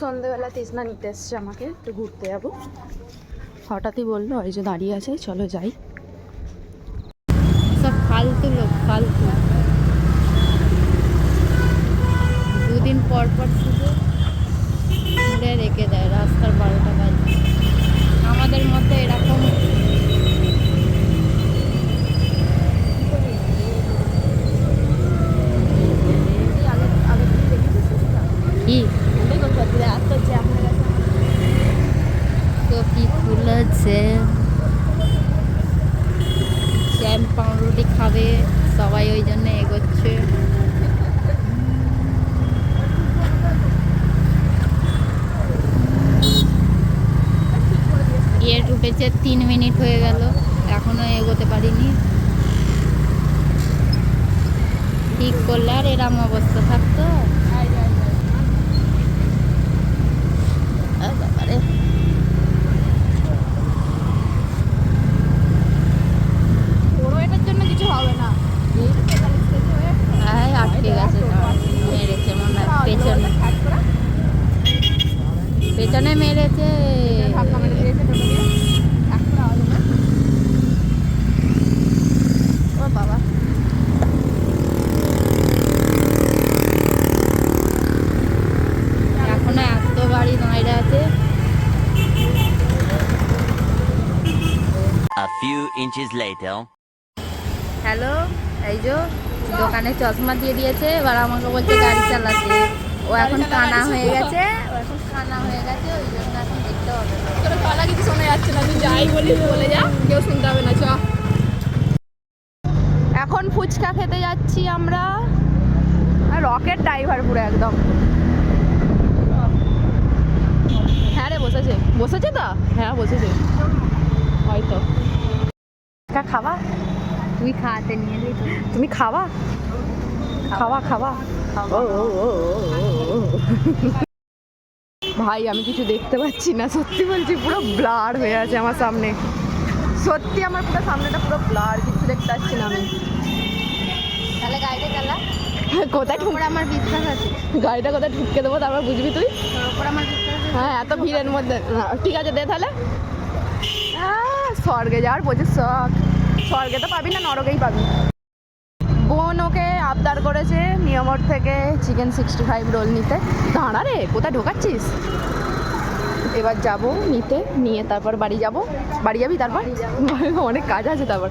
সন্ধেবেলা তৃষ্ণা নিতে এসছে আমাকে, একটু ঘুরতে যাব। হঠাৎই বলল, ওই যে দাঁড়িয়ে আছে, চলো যাই সব ফালতু লোক ফালতু দুদিন পর পর শুধু ঘুরে রেখে দেয় রাস্তার বারোটা বাজে আমাদের মধ্যে এরকম কি কপি খুলেছে জ্যাম পাউরুটি খাবে সবাই ওই জন্য এগোচ্ছে। গেট উঠেছে তিন মিনিট হয়ে গেল এখনও এগোতে পারিনি। ঠিক করলে আর এরম অবস্থা থাকতো। বাবারে। বড় এটার জন্য কিছু হবে না আয় আটকে গেছে মেরেছে মনে হয়। পেছনে পেছনে মেরেছে। ও বাবা। এখনও এত গাড়ি দাঁড়িয়ে আছে। A few inches later. Hello এই যে দোকানে চশমা দিয়ে দিয়েছে এবার আমাকে বলছে গাড়ি চালাতে। ও এখন কানা হয়ে গেছে ও এখন কানা হয়ে গেছে ওই জন্য এখন দেখতে হবে। তোর গলা কিছু শোনা যাচ্ছে না তুই যাই বলি বলে যা কেউ শুনতে হবে না চ। এখন ফুচকা খেতে যাচ্ছি আমরা। আর রকেট ড্রাইভার পুরো একদম। হ্যাঁ রে বসেছে। বসেছে তো? হ্যাঁ বসেছে। হয়তো। ফুচকা খাবা? তুই খাওয়াতে নিয়ে এলি তুমি খাওয়া? খাওয়া খাওয়া। ভাই আমি কিছু দেখতে পাচ্ছি না সত্যি বলছি পুরো ব্লার হয়ে আছে আমার সামনে। সত্যি আমার পুরো সামনেটা পুরো ব্লার কিছু দেখতে পাচ্ছি না আমি। তাহলে গাড়িটা চালা। কোথায় ঠুক ওপর আমার বিশ্বাস আছে। গাড়িটা কোথায় ঠুকে দেবো তারপর বুঝবি তুই? আমার হ্যাঁ এত ভিড়ের মধ্যে। ঠিক আছে দে তাহলে। স্বর্গে যাওয়ার প্রচুর শখ। স্বর্গে তো পাবি না নরকেই পাবি। বোন ওকে আবদার করেছে নিয়মর থেকে চিকেন সিক্সটি ফাইভ রোল নিতে। দাঁড়া রে কোথায় ঢোকাচ্ছিস? এবার যাব নিতে নিয়ে তারপর বাড়ি যাব। বাড়ি যাবি তারপর? অনেক কাজ আছে তারপর।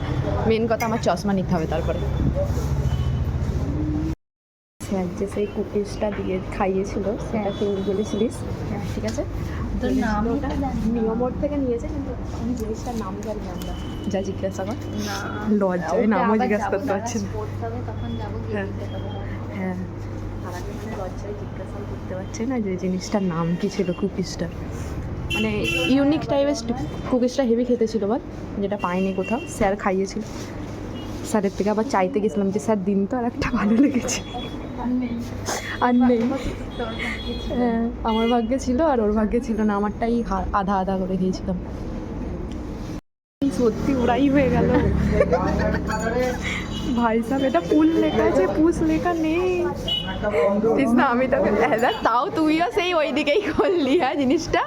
মেন কথা আমার চশমা নিতে হবে তারপরে। স্যার যে সেই কুকিজটা দিয়ে খাইয়েছিল সেটা তুই বলেছিলিস। হ্যাঁ ঠিক আছে। তোর নামই তো জানি না। নিয়মর থেকে নিয়েছে কিন্তু আমি জিনিসটার নাম জানি আমরা। যা জিজ্ঞাসা কর না। লজ্জায় নামও জিজ্ঞাসা করতে পারছি না। হ্যাঁ। হ্যাঁ। আর আমি মানে জিজ্ঞাসা করতে পারছি না যে জিনিসটার নাম কি ছিল কুকিজটা মানে ইউনিক টাইপের কুকিজটা হেভি খেতে ছিল বল যেটা পাইনি কোথাও স্যার খাইয়েছিল। স্যারের থেকে আবার চাইতে গেছিলাম যে স্যার দিন তো আর একটা ভালো লেগেছে। আর নেই। হ্যাঁ আমার ভাগ্যে ছিল আর ওর ভাগ্যে ছিল না আমারটাই আধা আধা করে দিয়েছিলাম সত্যি ওরাই হয়ে গেল। ভাই সাহেব এটা ফুল লেখা আছে পুষ লেখা নেই। না আমি তোকে হ্যাঁ, দেখ, তাও তুইও সেই ওই দিকেই করলি হ্যাঁ জিনিসটা?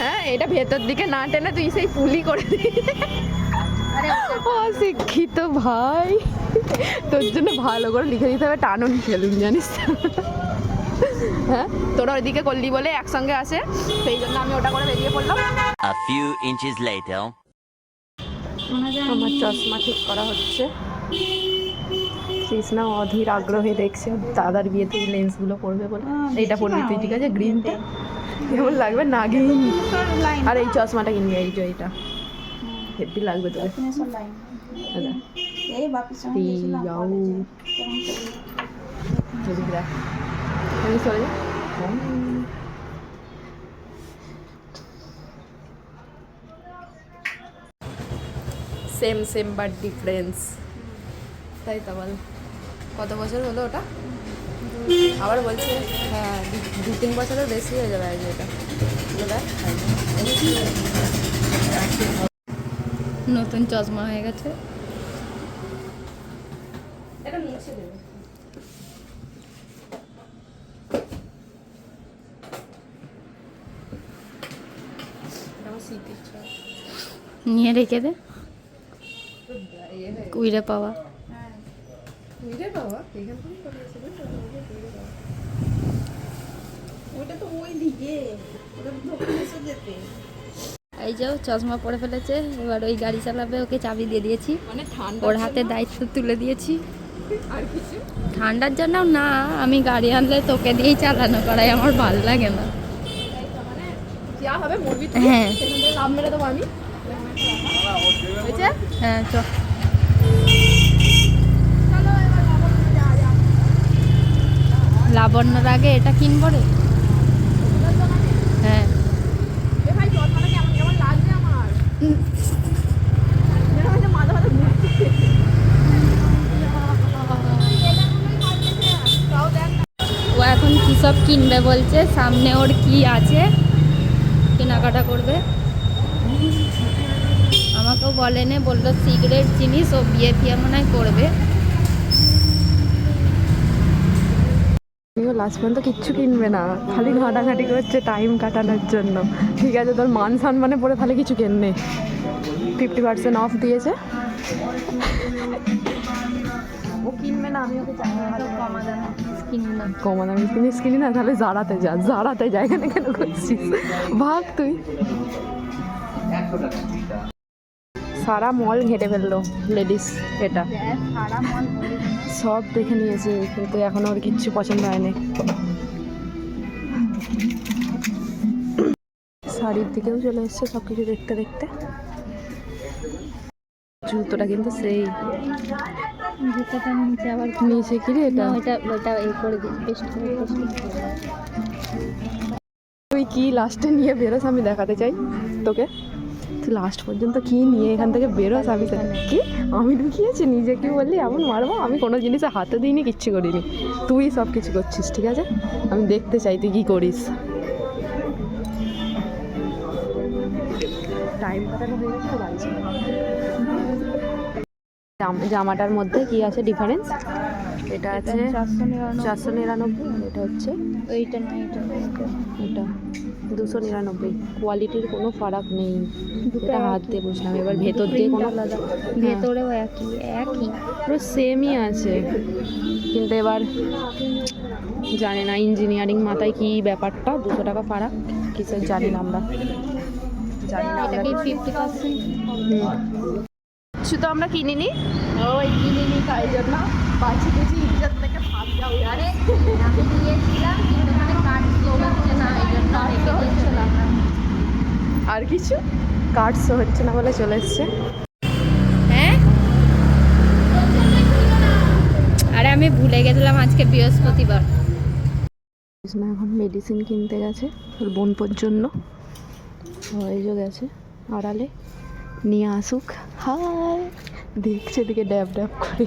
হ্যাঁ এটা ভেতর দিকে না টেনে তুই সেই পুলি করে আরে অশিক্ষিত ভাই। তোর জন্য ভালো করে লিখে দিতে হবে টানুন ফেলুন জানিস? হ্যাঁ তোরা ওইদিকে করলি বলে একসঙ্গে আসে সেই জন্য আমি ওটা করে বেরিয়ে পড়লাম। A few inches later. আমার চশমা ঠিক করা হচ্ছে। কৃষ্ণা অধীর আগ্রহে দেখছে দাদার বিয়েতে এই লেন্সগুলো পরবে বলে। এইটা পরবি তুই ঠিক আছে? গ্রিনটা কেমন লাগবে? নাগিন আর এই চশমাটা কিনবি এই যে এইটা। হেভি লাগবে দেখ। এদিকে চলে সেম সেম বাট ডিফারেন্স তাই তো বল। কত বছর হলো ওটা? আবার বলছি হ্যাঁ দু তিন বছরের বেশি হয়ে যাবে আজ এটা। নতুন চশমা হয়ে গেছে। এটা নিয়ে রেখে দে। কুইরে পাওয়া এখান ওটা তো ওই দিকে ওটা তো যেতে এই যাও চশমা পরে ফেলেছে এবার ওই গাড়ি চালাবে ওকে চাবি দিয়ে দিয়েছি মানে ওর হাতে দায়িত্ব তুলে দিয়েছি ঠান্ডার জন্য না আমি গাড়ি আনলে তোকে দিয়েই চালানো করাই আমার ভালো লাগে না মানে হ্যাঁ। হ্যাঁ চ। লাবণ্যর আগে এটা কিনবো রে। হ্যাঁ। ও এখন কী সব কিনবে বলছে? সামনে ওর কি আছে? কেনাকাটা করবে? বলেনে বলল সিগারেট জিনিস ও বিয়ে ফিয়ে মনে হয় করবে। আমিও লাস্ট পর্যন্ত কিচ্ছু কিনবে না। খালি ঘাটাঘাটি করছে টাইম কাটানোর জন্য। ঠিক আছে তোর মান সম্মানে পড়ে তাহলে কিছু কেননে ফিফটি পার্সেন্ট অফ দিয়েছে। ও কিনবে না আমি ওকে কমা দামে কিনি না। কমা দামি জিনিস কিনি না তাহলে জারাতে যা জারাতে যা এখানে কেন করছিস? ভাগ তুই। সারা মল ঘেটে ফেলল লেডিস এটা। সব দেখে নিয়েছে কিন্তু এখন ওর কিচ্ছু পছন্দ হয়নি। শাড়ির দিকেও চলে এসছে সব কিছু দেখতে দেখতে। জুতোটা কিন্তু সেই। জুতোটা নিচে আবার নিচে কি রে এটা? ওইটা ওইটা এই করে দিই পেস্ট করে তুই কি লাস্টে নিয়ে বেরোস আমি দেখাতে চাই তোকে? তুই লাস্ট পর্যন্ত কি নিয়ে এখান থেকে বেরোস আমি কি? আমি ঢুকিয়েছি নিজে কি বললি এমন মারবো আমি কোনো জিনিসে হাতে দিইনি কিচ্ছু করিনি। তুই সব কিছু করছিস ঠিক আছে? আমি দেখতে চাই তুই কি করিস? টাইম কাটানো হয়ে গেছে জামাটার মধ্যে কি আছে ডিফারেন্স এটা আছে চারশো নিরানব্বই। আর এটা হচ্ছে? ওইটা না এটা এটা দুশো নিরানব্বই। কোয়ালিটির কোনো ফারাক নেই। এটা হাত দিয়ে বুঝলাম এবার ভেতর দিয়ে কোনো ভেতরেও একই একই। পুরো সেমই আছে। কিন্তু এবার জানি না ইঞ্জিনিয়ারিং মাথায় কি ব্যাপারটা? দুশো টাকা ফারাক? কিসের জানি না আমরা। জানি না এটা আমরা কি ফিফটি পার্সেন্ট কিছু তো আমরা কিনিনি। ওই কিনিনি তাই জন্য। বাঁচি গেছি ইজ্জত থেকে ভাগ যাও আরে আমি দিয়েছিলাম কিন্তু কার্ড শো হচ্ছে না এই জন্য রেখে দিয়েছিলাম আর কিছু? কার্ড শো হচ্ছে না বলে চলে এসছে। হ্যাঁ? আরে আমি ভুলে গেছিলাম আজকে বৃহস্পতিবার। কৃষ্ণা এখন মেডিসিন কিনতে গেছে ওর বোনপোর জন্য। এই গেছে আড়ালে। নিয়ে আসুক। হাই! দেখছে দিকে ড্যাব ড্যাব করে।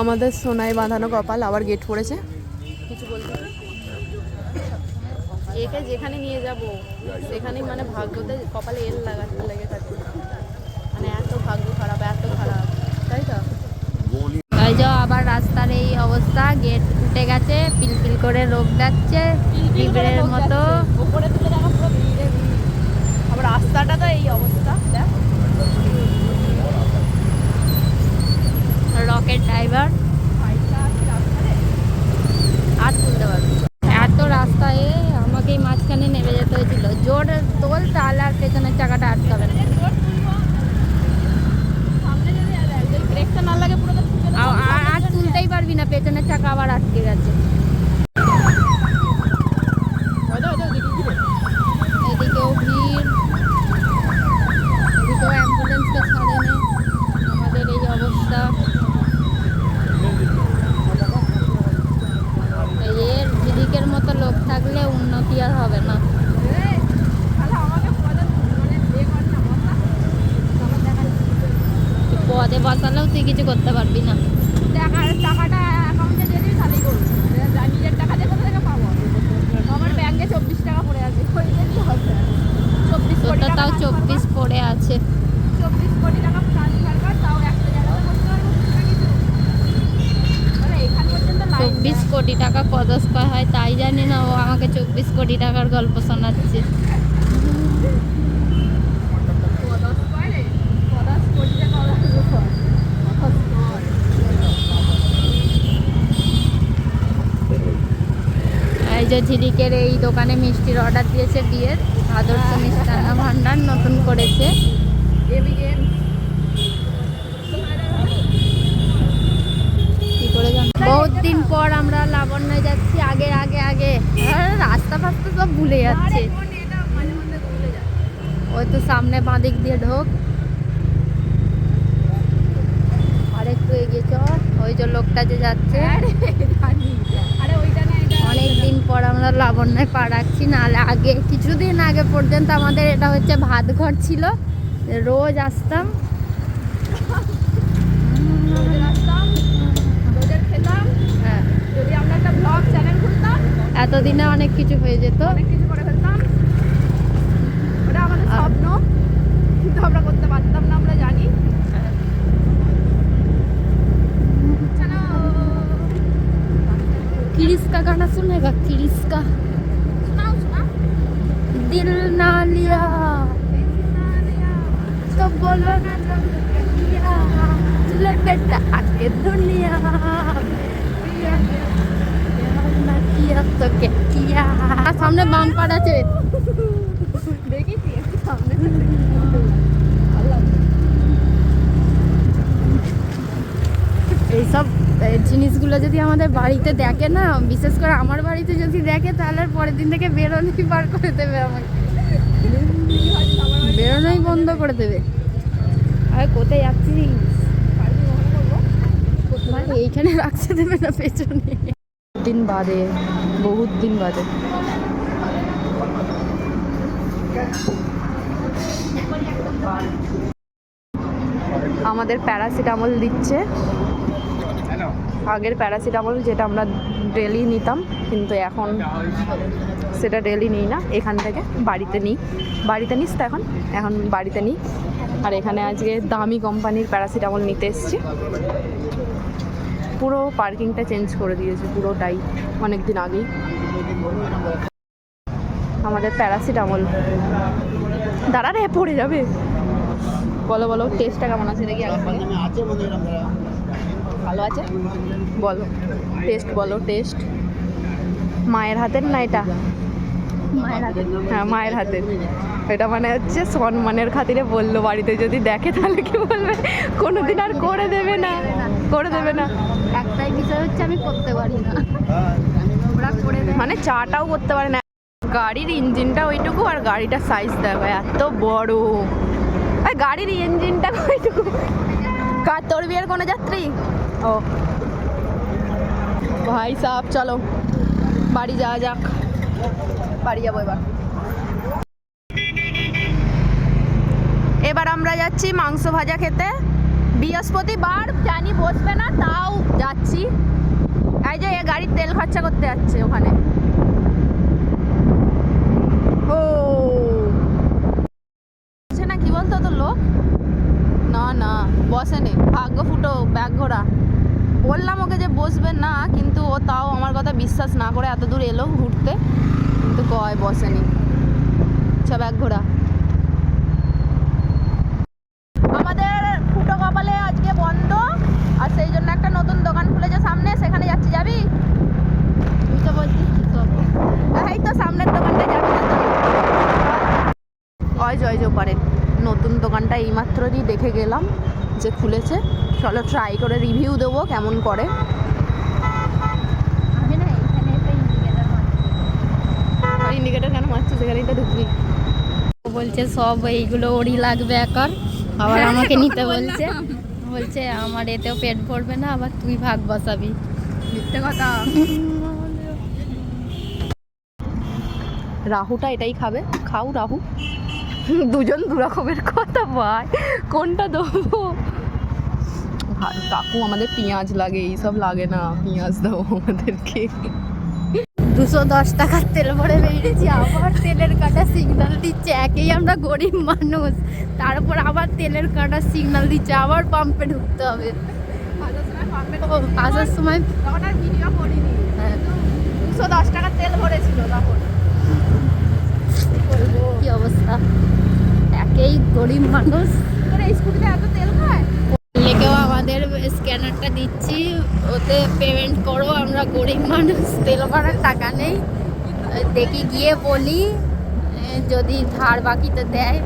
আমাদের সোনায় বাঁধানো কপাল আবার গেট পড়েছে। কিছু বলতে? একে যেখানে নিয়ে যাব সেখানেই মানে ভাগ্যতে কপালে এল লাগাতে লেগে থাকে মানে এত ভাগ্য খারাপ এত খারাপ তাই তো? এই যে আবার রাস্তার এই অবস্থা গেট উঠে গেছে পিলপিল করে রোগ যাচ্ছে পিঁপড়ের মতো। উপরে তুলে। আবার রাস্তাটা তো এই অবস্থা দেখ। রকেট ড্রাইভার বাইকটা আছে রাস্তায় আর তুলতে পারবে এত রাস্তায় আমাকেই মাঝখানে নেমে যেতে হয়েছিল জোর তোল তাহলে আর পেছনের চাকাটা আটকাবে না সামনে যদি যদি ব্রেকটা না লাগে পুরো তো ঠুকে দেবো। আর আর- আর তুলতেই পারবি না পেছনের চাকা আবার আটকে গেছে ওই তো, ওই তো, ওদিকে কি রে? এদিকেও ভিড় এদিকেও অ্যাম্বুলেন্সকে ছাড়ে নে আমাদের এই অবস্থা এই এর দিদিকের মতো লোক থাকলে উন্নতি আর হবে না এই, তাহলে আমাকে পরে মানে এ কর না, বল না। আমার দেখা তুই পদে বসালেও তুই কিছু করতে পারবি না। টাকা টাকাটা অ্যাকাউন্টে দিয়ে দিবি তাহলেই করব। নিজের টাকা দিয়ে কোথা থেকে পাবো? আমার ব্যাংকে চব্বিশ টাকা পড়ে আছে ওই দিয়ে হবে? চব্বিশ কোটি তাও চব্বিশ পড়ে আছে। চব্বিশ কোটি টাকা ট্রান্সফার কর তাও একটা জায়গাতে করতে পারব না কিছু। মানে চব্বিশ কোটি টাকা কত স্কোয়ার হয় তাই জানি না ও আমাকে চব্বিশ কোটি টাকার গল্প শোনাচ্ছে। যে ঝিলিকের এই দোকানে মিষ্টির অর্ডার দিয়েছে বিয়ের আদর্শ মিষ্টান্ন ভান্ডার নতুন করেছে। কি বহুত দিন পর আমরা লাবণ্য যাচ্ছি আগে আগে আগে। আর রাস্তা ফাস্তা সব ভুলে যাচ্ছে। ওই তো সামনে বাঁ দিক দিয়ে ঢোক। আর একটু এগিয়ে চল ওই যে লোকটা যে যাচ্ছে। অনেক দিন পর আমরা লাবণ্যয় পা রাখছি নাহলে আগে কিছুদিন আগে পর্যন্ত আমাদের এটা হচ্ছে ভাত ঘর ছিল। রোজ আসতাম। হ্যাঁ। যদি আমরা একটা ব্লগ চ্যানেল খুলতাম এতদিনে অনেক কিছু হয়ে যেত। অনেক কিছু করে ফেলতাম। ওটা আমাদের স্বপ্ন কিন্তু আমরা করতে পারতাম না আমরা জানি। क्रिस का गाना सुनेगा क्रिस का শোনাও শোনাও दिल ना लिया तो बोलो ना जब किया चले बेटा आके दुनिया प्यार ना किया तो क्या किया सामने বাম্পার আছে দেখেছি একটু সামনে এইসব এ, জিনিসগুলো যদি আমাদের বাড়িতে দেখে না বিশেষ করে আমার বাড়িতে যদি দেখে তাহলে পরের দিন থেকে বেরোনোই বার করে দেবে আমাকে। বেরোনোই বন্ধ করে দেবে। আর কোথায় যাচ্ছিস? মানে এইখানে রাখতে দেবে না পেছনে? দিন বাদে বহুত দিন বাদে। আমাদের প্যারাসিটামল দিচ্ছে। আগের প্যারাসিটামল যেটা আমরা ডেলি নিতাম, কিন্তু এখন সেটা ডেলি নিই না, এখান থেকে বাড়িতে নিই। বাড়িতে নিস তো এখন? এখন বাড়িতে নিই। আর এখানে আজকে দামি কোম্পানির প্যারাসিটামল নিতে এসেছি। পুরো পার্কিংটা চেঞ্জ করে দিয়েছে পুরোটাই অনেক দিন আগেই। আমাদের প্যারাসিটামল। দাঁড়া রে, পড়ে যাবে। বলো বলো টেস্টটা কেমন আছে? নাকি আগে। ভালো আছে? বলো টেস্ট বলো টেস্ট মায়ের হাতের না এটা? মায়ের হাতে হ্যাঁ মায়ের হাতের। এটা মানে হচ্ছে সম্মানের খাতিরে বলল বাড়িতে যদি দেখে তাহলে কি বলবে? কোনোদিন আর করে দেবে না করে দেবে না। একটাই বিষয় হচ্ছে আমি করতে পারি না। করে মানে চাটাও করতে পারে না। গাড়ির ইঞ্জিনটা ওইটুকু আর গাড়িটা সাইজ দেখো এত বড়। আর গাড়ির ইঞ্জিনটা ওইটুকু। কার তোর বিয়ের কোনো যাত্রী? ও। ভাই সাহেব, চলো। বাড়ি যাওয়া যাক। বাড়ি যাব এবার। এবার আমরা যাচ্ছি মাংস ভাজা খেতে। বৃহস্পতিবার জানি বসবে না, তাও যাচ্ছি। এই যে গাড়ির তেল খরচা করতে যাচ্ছে ওখানে। ও। না কি বলতো তো লোক? না না বসে বসেনি। ভাগ্য ফুটো, ব্যাগ ঘোরা। বললাম ওকে যে বসবে না কিন্তু ও তাও আমার কথা বিশ্বাস না করে এত দূর এলো ঘুরতে কিন্তু কয় বসেনি আচ্ছা ব্যাগ ঘোরা আমাদের ফুটো কপালে আজকে বন্ধ আর সেই জন্য একটা নতুন দোকান খুলেছে সামনে সেখানে যাচ্ছি যাবি তুই তো বলছিস এই তো সামনের দোকানটায় যাবি অয় জয় জোপারের নতুন দোকানটা এইমাত্রই দেখে গেলাম যে খুলেছে। চলো ট্রাই করে রিভিউ দেবো কেমন করে। ইন্ডিকেটার কেন মারছিস? সেখানেই তো ঢুকবি। বলছে সব এইগুলো ওরই লাগবে এখন। আবার আমাকে নিতে বলছে। বলছে আমার এতেও পেট ভরবে না আবার তুই ভাগ বসাবি। মিথ্যে কথা। রাহুটা এটাই খাবে। খাও রাহু। দুজন দু রকমের কথা ভাই। কোনটা দেবো? ভাই কাকু আমাদের পেঁয়াজ লাগে এইসব লাগে না। পেঁয়াজ দাও আমাদেরকে। দুশো দশ টাকার তেল ভরে বেরিয়েছি আবার তেলের কাটা সিগনাল দিচ্ছে। একেই আমরা গরিব মানুষ। তারপর আবার তেলের কাটা সিগনাল দিচ্ছে আবার পাম্পে ঢুকতে হবে। আসার সময় হ্যাঁ, দুশো দশ টাকার তেল ছিল তখন। কি অবস্থা? গরিব মানুষ। স্কুটিতে এত তেল খায়? আমাদের স্ক্যানারটা দিচ্ছি ওতে পেমেন্ট করো আমরা গরিব মানুষ তেল টাকা নেই। দেখি গিয়ে বলি যদি ধার বাকিতে দেয়।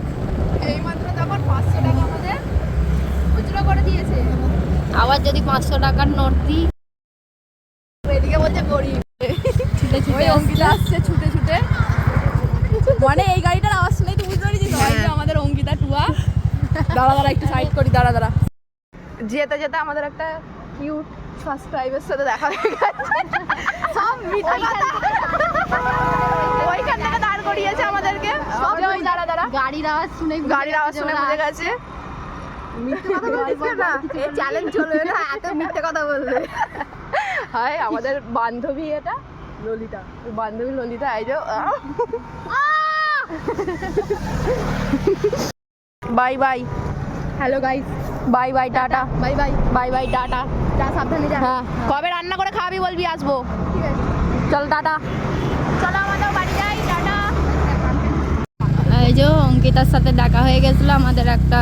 এইমাত্র তখন পাঁচশো টাকা আমাদের। খুচরো করে দিয়েছে। আবার যদি পাঁচশো টাকার নোট দিই। এদিকে বলছে গরিব। ছুটে ছুটে আসছে ছুটে ছুটে। মানে এই গাড়িটার আওয়াজ শুনেই তো বুঝতে পেরেছিস ওই যে হ্যাঁ। আমাদের অঙ্কিতা টুয়া দাঁড়া দাঁড়া একটু সাইড করি দাঁড়া দাঁড়া। যেতে যেতে আমাদের একটা কিউট সাবস্ক্রাইবের সাথে দেখা হয়ে গেছে। সব মিথ্যা ওইখান থেকে দাঁড় করিয়েছে আমাদেরকে। দাঁড়া দাঁড়া। গাড়ির আওয়াজ শুনে গাড়ির আওয়াজ শুনে বুঝে গেছে। মিথ্যে কথা বলছিস না এই চ্যালেঞ্জ চলবে না এত মিথ্যে কথা বললে হাই আমাদের বান্ধবী এটা ললিতা। বান্ধবী ললিতা এই যে bye bye. Hello guys bye bye tata bye bye bye bye tata যা সাবধানে যা। হ্যাঁ। কবে রান্না করে খাওয়াবি বলবি আসব। ঠিক আছে। চল টাটা চলো আমাদের বাড়ি যাই টাটা এই যে অঙ্কিতার সাথে দেখা হয়ে গেছিল আমাদের একটা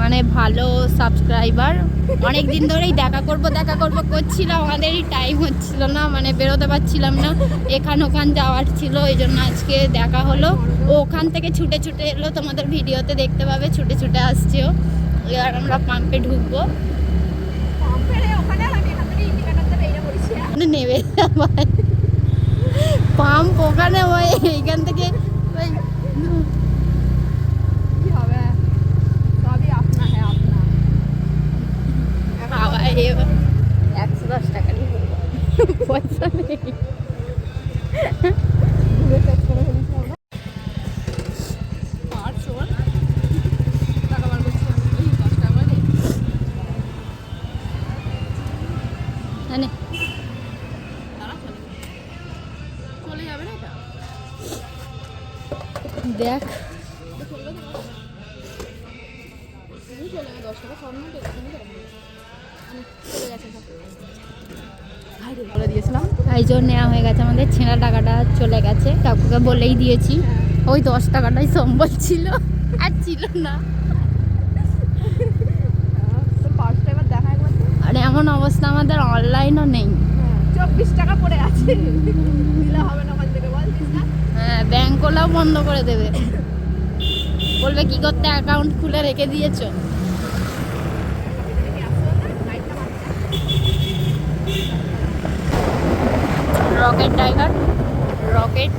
মানে ভালো সাবস্ক্রাইবার অনেক দিন ধরেই দেখা করব দেখা করব করছিলাম আমাদেরই টাইম হচ্ছিল না মানে বেরোতে পারছিলাম না। এখান ওখান যাওয়ার ছিল এই জন্য আজকে দেখা হলো। ও ওখান থেকে ছুটে ছুটে এলো তোমাদের ভিডিওতে দেখতে পাবে ছুটে ছুটে আসছে ও। এবার আমরা পাম্পে ঢুকবো। নেবে পাম্প ওখানে ওই এইখান থেকে ওই একশো দশ টাকা পয়সা নেই। জন্য নেওয়া হয়ে গেছে আমাদের, ছেঁড়া টাকাটা চলে গেছে। কাকুকে বলেই দিয়েছি। ওই দশ টাকাটাই সম্বল ছিল, আর ছিল না। দেখা আর এমন অবস্থা আমাদের অনলাইনও নেই। চব্বিশ টাকা পড়ে আছে। দিলে হবে না ওখান থেকে বলছিস না ব্যাঙ্কওয়ালাও বন্ধ করে দেবে। বলবে কি করতে? অ্যাকাউন্ট খুলে রেখে দিয়েছ? রকেট টাইগার রকেট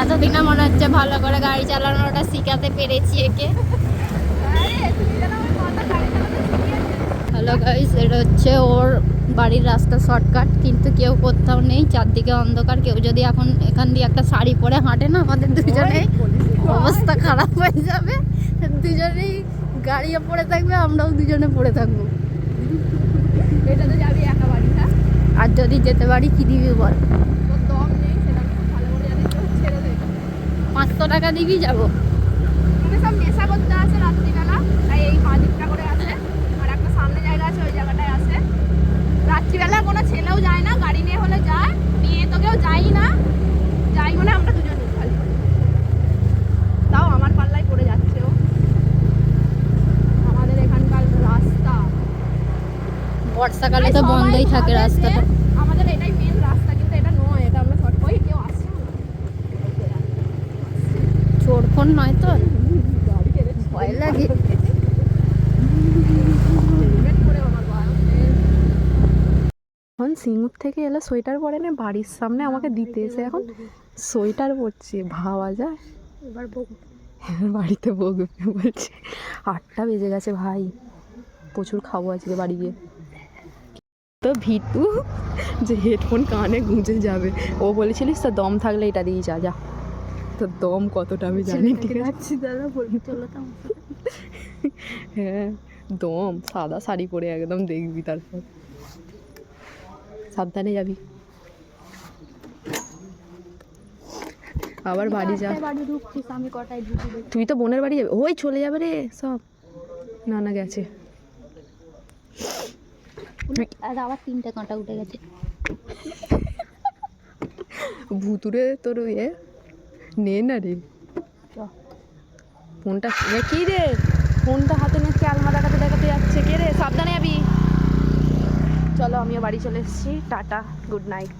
এতদিনে মনে হচ্ছে ভালো করে গাড়ি চালানোটা শিখাতে পেরেছি একে। হ্যালো গাইস এটা হচ্ছে ওর বাড়ির রাস্তা শর্টকাট কিন্তু কেউ কোথাও নেই চারদিকে অন্ধকার। কেউ যদি এখন এখান দিয়ে একটা শাড়ি পরে হাঁটে না আমাদের দুজনেই অবস্থা খারাপ হয়ে যাবে। দুজনেই গাড়িও পড়ে থাকবে আমরাও দুজনে পড়ে থাকব। এটা তো যাবি একা বাড়ি না আর যদি যেতে পারি কি দিবি বল? পাঁচশো টাকা দিবি যাব। সব নেশা করতে আসে রাত্রিবেলা তাই এই পাঁচ দিকটা করে আসে আর একটা সামনে জায়গা আছে ওই জায়গাটায় আসে রাত্রিবেলা কোনো ছেলেও যায় না গাড়ি নিয়ে হলে যায় মেয়ে তো কেউ যাই না। যাই মানে আমরা দুজন খালি তাও আমার পাল্লায় পড়ে যাচ্ছে ও। আমাদের এখানকার রাস্তা। বর্ষাকালে তো বন্ধই থাকে রাস্তাটা। আমাদের এটাই মেন রাস্তা কিন্তু এটা নয় এটা আমরা শর্ট ওই কেউ আসছে না। চোর ফোন নয় তো ভয় লাগে হেলমেট পরে আমার এখন সিঙ্গুর থেকে এলে সোয়েটার পরে না বাড়ির সামনে আমাকে দিতে এসে এখন সোয়েটার পরছে ভাবা যায়। এবার বাড়িতে বকবে বলছে আটটা বেজে গেছে ভাই প্রচুর খাব আজকে বাড়ি গিয়ে। তো ভিতু যে হেডফোন কানে গুঁজে যাবে ও বলেছিলিস তো দম থাকলে এটা দিয়ে যা যা। তো দম কতটা আমি জানি ঠিক আছে? দাদা বলবি চলো তো আমার সাথে। হ্যাঁ দম সাদা শাড়ি পরে একদম দেখবি তারপর। সাবধানে যাবি। আবার বাড়ি যা। তুই তো বোনের বাড়ি যাবি। ওই চলে যাবে রে সব। না না গেছে। আবার তিনটে কাঁটা উঠে গেছে। ভুতুরে তোর ইয়ে নে না রে। ফোনটা কি রে? ফোনটা হাতে নিয়ে ক্যালমা দেখাতে দেখাতে যাচ্ছে? কে রে? সাবধানে যাবি। চলো আমিও বাড়ি চলে এসেছি। Tata good night.